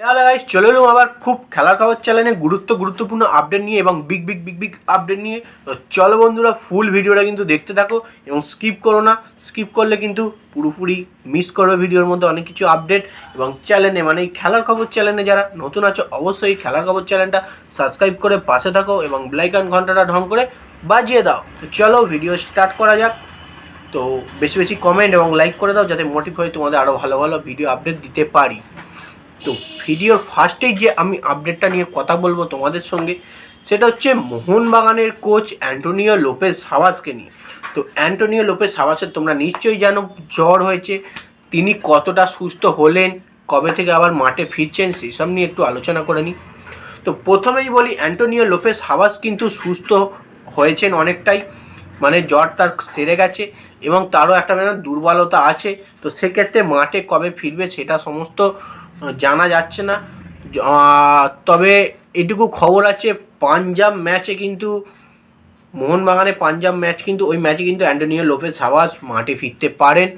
Hello guys চলে এলাম আবার খুব খেলার খবর চ্যানেলে গুরুত্ব, গুরুত্বপূর্ণ আপডেট নিয়ে এবং big big big big update নিয়ে। তো চলো বন্ধুরা ফুল ভিডিওটা কিন্তু দেখতে থাকো এবং স্কিপ করো না। স্কিপ করলে কিন্তু পুরোপুরি মিস করবে ভিডিওর মধ্যে অনেক কিছু আপডেট এবং চ্যানেলে মানে এই খেলার খবর চ্যানেলে যারা নতুন আছো, অবশ্যই এই খেলার খবর চ্যানেলটা সাবস্ক্রাইব করে পাশে থাকো এবং ব্লাইকন ঘন্টাটা ঢং করে বাজিয়ে দাও। তো চলো ভিডিও স্টার্ট করা যাক। তো বেশি বেশি কমেন্ট এবং লাইক করে দাও যাতে মোটিভ হয়ে তোমাদের আরও ভালো ভালো ভিডিও আপডেট দিতে পারি। তো ভিডিওর ফার্স্টেই যে আমি আপডেটটা নিয়ে কথা বলব তোমাদের সঙ্গে, সেটা হচ্ছে মোহনবাগানের কোচ অ্যান্টোনিও লোপেস হাওয়াসকে নিয়ে। তো অ্যান্টোনিও লোপেস হাওয়াসের তোমরা নিশ্চয়ই জানো, জ্বর হয়েছে, তিনি কতটা সুস্থ হলেন, কবে থেকে আবার মাঠে ফিরছেন, সেসব নিয়ে একটু আলোচনা করে নিই। তো প্রথমেই বলি, অ্যান্টোনিও লোপেস হাওয়াস কিন্তু সুস্থ হয়েছেন অনেকটাই মানে জ্বর তার সেরে গেছে এবং তারও একটা দুর্বলতা আছে। তো সেক্ষেত্রে মাঠে কবে ফিরবে সেটা সমস্ত জানা যাচ্ছে না। তবে এটুকু খবর আছে, পাঞ্জাব ম্যাচে কিন্তু, মোহনবাগানে পাঞ্জাব ম্যাচ কিন্তু, ওই ম্যাচে কিন্তু অ্যান্টোনিও লোপেস হাওয়াস মাঠে ফিরতে পারেন।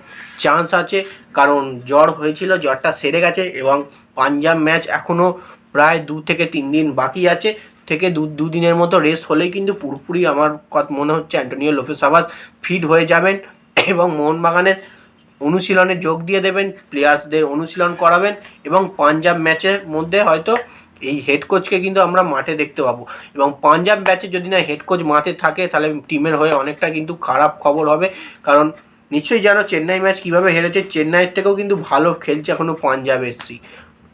চান্স আছে, কারণ জ্বর হয়েছিল, জ্বরটা সেরে গেছে এবং পাঞ্জাব ম্যাচ এখনও প্রায় দু থেকে তিন দিন বাকি আছে। থেকে দু দুদিনের মতো রেস্ট হলেই কিন্তু পুরোপুরি আমার মনে হচ্ছে অ্যান্টোনিও লোপেস হাওয়াস ফিট হয়ে যাবেন। এবং মোহনবাগানের অনুশীলনে যোগ দিয়ে দেবেন প্লেয়ার্সদের অনুশীলন করাবেন এবং পাঞ্জাব ম্যাচের মধ্যে হয়তো এই হেড কোচকে কিন্তু আমরা মাঠে দেখতে পাবো। এবং পাঞ্জাব ম্যাচে যদি না হেড কোচ মাঠে থাকে, তাহলে টিমের হয়ে অনেকটা কিন্তু খারাপ খবর হবে। কারণ নিশ্চয়ই জানো, চেন্নাই ম্যাচ কীভাবে হেরেছে, চেন্নাইয়ের থেকেও কিন্তু ভালো খেলছে এখনও পাঞ্জাব এফসি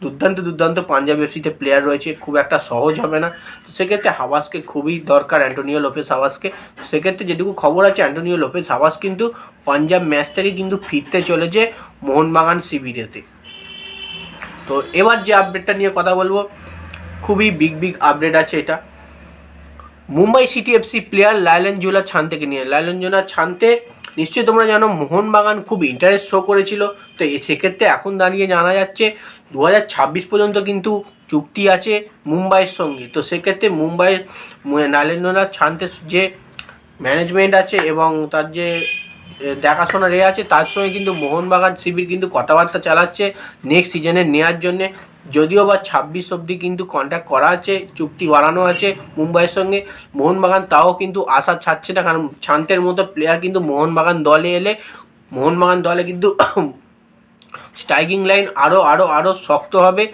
দুর্দান্ত দুর্দান্ত পাঞ্জাব এফসিতে প্লেয়ার রয়েছে, খুব একটা সহজ হবে না। তো সেক্ষেত্রে হাওয়াসকে খুবই দরকার অ্যান্টোনিও লোপেস হাওয়াসকে সেক্ষেত্রে যেটুকু খবর আছে, অ্যান্টোনিও লোপেস হাওয়াস কিন্তু পাঞ্জাব ম্যাচ থেকে কিন্তু ফিরতে চলেছে মোহনবাগান শিবিরেতে তো। এবার যে আপডেটটা নিয়ে কথা বলব, খুবই বিগ বিগ আপডেট আছে এটা। Mumbai City FC player Lallianzuala ছানতেকে নিয়ে। লায়লেন জোলা ছানতে নিশ্চয়ই তোমরা জানো মোহনবাগান খুব ইন্টারেস্ট শো করেছিল। তো সেক্ষেত্রে এখন দাঁড়িয়ে জানা যাচ্ছে দু হাজার ছাব্বিশ পর্যন্ত কিন্তু চুক্তি আছে মুম্বাইয়ের সঙ্গে। তো সেক্ষেত্রে মুম্বাইয়ের জোলা ছানতে যে ম্যানেজমেন্ট আছে এবং তার যে এ, দেখাশোনা রে আছে তার সঙ্গে কিন্তু মোহনবাগান শিবির কিন্তু কথাবার্তা চালাচ্ছে নেক্সট সিজনে নেওয়ার জন্যে। যদিও বা ছাব্বিশ অবধি কিন্তু কন্ট্যাক্ট করা আছে চুক্তি বাড়ানো আছে মুম্বাইয়ের সঙ্গে মোহনবাগান তাও কিন্তু আশা ছাড়ছে না কারণ শান্তের মতো প্লেয়ার কিন্তু মোহনবাগান দলে এলে মোহনবাগান দলে কিন্তু স্ট্রাইকিং লাইন আরও আরও আরও শক্ত হবে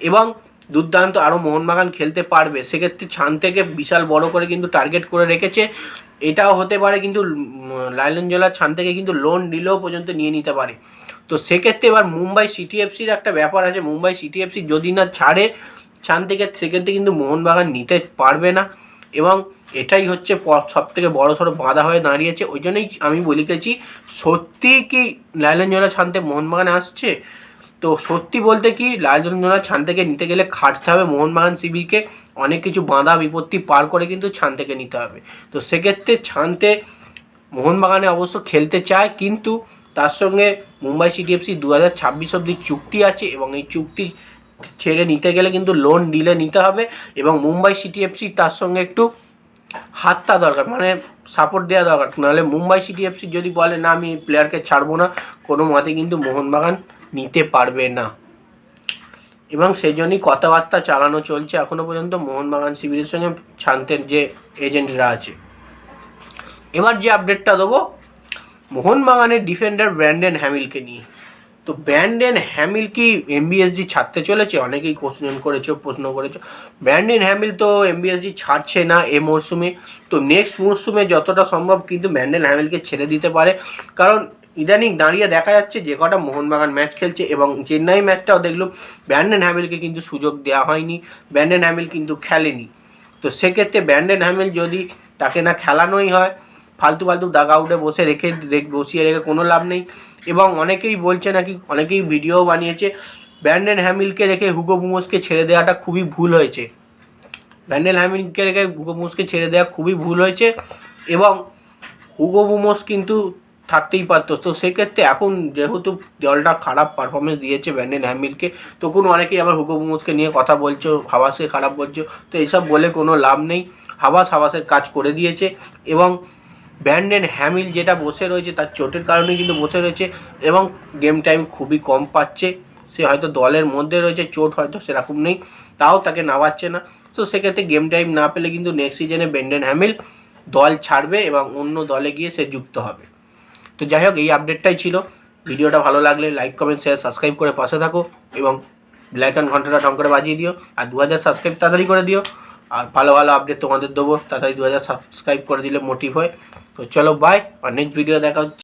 এবং দুর্দান্ত আরও মোহনবাগান খেলতে পারবে। সেক্ষেত্রে ছান থেকে বিশাল বড় করে কিন্তু টার্গেট করে রেখেছে। এটাও হতে পারে কিন্তু লাইলনজোলা ছান থেকে কিন্তু লোন নিলেও পর্যন্ত নিয়ে নিতে পারে। তো সেক্ষেত্রে এবার মুম্বাই সিটি এফসির একটা ব্যাপার আছে। মুম্বাই সিটি এফসি যদি না ছাড়ে ছান থেকে সেক্ষেত্রে কিন্তু মোহনবাগান নিতে পারবে না। এবং এটাই হচ্ছে সব থেকে বড় সড়ো বাধা হয়ে দাঁড়িয়েছে। ওই জন্যই আমি বলি গেছি সত্যি কি লাইলনজোলা ছানতে মোহনবাগানে আসছে? তো সত্যি বলতে কি লালজনা ছান থেকে নিতে গেলে খাটতে হবে মোহনবাগান শিবিরকে। অনেক কিছু বাঁধা বিপত্তি পার করে কিন্তু ছান থেকে নিতে হবে। তো সেক্ষেত্রে ছানতে মোহনবাগানে অবশ্য খেলতে চায়, কিন্তু তার সঙ্গে মুম্বাই সিটি এফসি দু হাজার ছাব্বিশ অব্দি চুক্তি আছে এবং এই চুক্তি ছেড়ে নিতে গেলে কিন্তু লোন ডিলে নিতে হবে এবং মুম্বাই সিটি এফসি তার সঙ্গে একটু হাতটা দরকার মানে সাপোর্ট দেওয়া দরকার। নাহলে মুম্বাই সিটি এফসি যদি বলে, না, আমি প্লেয়ারকে ছাড়বো না, কোনো মতে কিন্তু মোহনবাগান নিতে পারবে না। এবং সেই জন্যই কথাবার্তা চালানো চলছে এখনও পর্যন্ত মোহনবাগান শিবিরের সঙ্গে শান্তের যে এজেন্টরা আছে। এবার যে আপডেটটা দেবো, মোহনবাগানের ডিফেন্ডার ব্র্যান্ডেন হ্যামিলকে নিয়ে। তো ব্র্যান্ডেন হ্যামিল কি এমবিএসজি ছাড়তে চলেছে? অনেকেই কোশ্চেন করেছ, প্রশ্ন করেছ। ব্র্যান্ডেন হ্যামিল তো এমবিএসজি ছাড়ছে না এ মরশুমে তো নেক্সট মরশুমে যতটা সম্ভব কিন্তু ব্র্যান্ডেন হ্যামিলকে ছেড়ে দিতে পারে। কারণ ইদানিং দাঁড়িয়ে দেখা যাচ্ছে যে কটা মোহনবাগান ম্যাচ খেলছে এবং চেন্নাই ম্যাচটাও দেখল ব্যান্ডেন হ্যামিলকে কিন্তু সুযোগ দেওয়া হয়নি, ব্যান্ডেন হ্যামিল কিন্তু খেলেনি। তো সেক্ষেত্রে ব্যান্ডেন হ্যামিল যদি তাকে না খেলানোই হয়, ফালতু ফালতু দাগ আউটে বসে রেখে বসিয়ে রেখে কোনো লাভ নেই। এবং অনেকেই বলছে নাকি, অনেকেই ভিডিও বানিয়েছে, ব্যান্ডেন হ্যামিলকে রেখে হুগো বুমোসকে ছেড়ে দেওয়াটা খুবই ভুল হয়েছে। ব্যান্ডেন হ্যামিলকে রেখে হুগো বুমোসকে ছেড়ে দেওয়া খুবই ভুল হয়েছে এবং হুগো বুমোস কিন্তু থাকতেই পারতো। তো সেক্ষেত্রে এখন যেহেতু দলটা খারাপ পারফরমেন্স দিয়েছে ব্র্যান্ডেন হ্যামিলকে তখন অনেকেই আবার হুগো নিয়ে কথা বলছো হাবাসকে খারাপ বলছো, তো এইসব বলে কোনো লাভ নেই। হাবাস হাওয়াসের কাজ করে দিয়েছে এবং ব্যান্ডেন হ্যামিল যেটা বসে রয়েছে তার চোটের কারণে কিন্তু বসে রয়েছে এবং গেম টাইম খুবই কম পাচ্ছে। সে হয়তো দলের মধ্যে রয়েছে, চোট হয়তো সেরকম নেই, তাও তাকে নামাচ্ছে না। তো সেক্ষেত্রে গেম টাইম না পেলে কিন্তু নেক্সট সিজনে ব্যান্ডেন হ্যামিল দল ছাড়বে এবং অন্য দলে গিয়ে সে যুক্ত হবে। তো যাই হোক, এই আপডেটটাই ছিল। ভিডিওটা ভালো লাগলে লাইক কমেন্ট শেয়ার সাবস্ক্রাইব করে পাশে থাকো এবং ব্ল্যাক ঘন্টাটা টং করে বাজিয়ে দিও। আর দু হাজার সাবস্ক্রাইব তাড়াতাড়ি করে দিও। আর ভালো ভালো আপডেট তোমাদের দেবো। তাড়াতাড়ি দু হাজার সাবস্ক্রাইব করে দিলে মোটিভ হয়। তো চলো বাই আর নেক্সট ভিডিও দেখা হচ্ছে।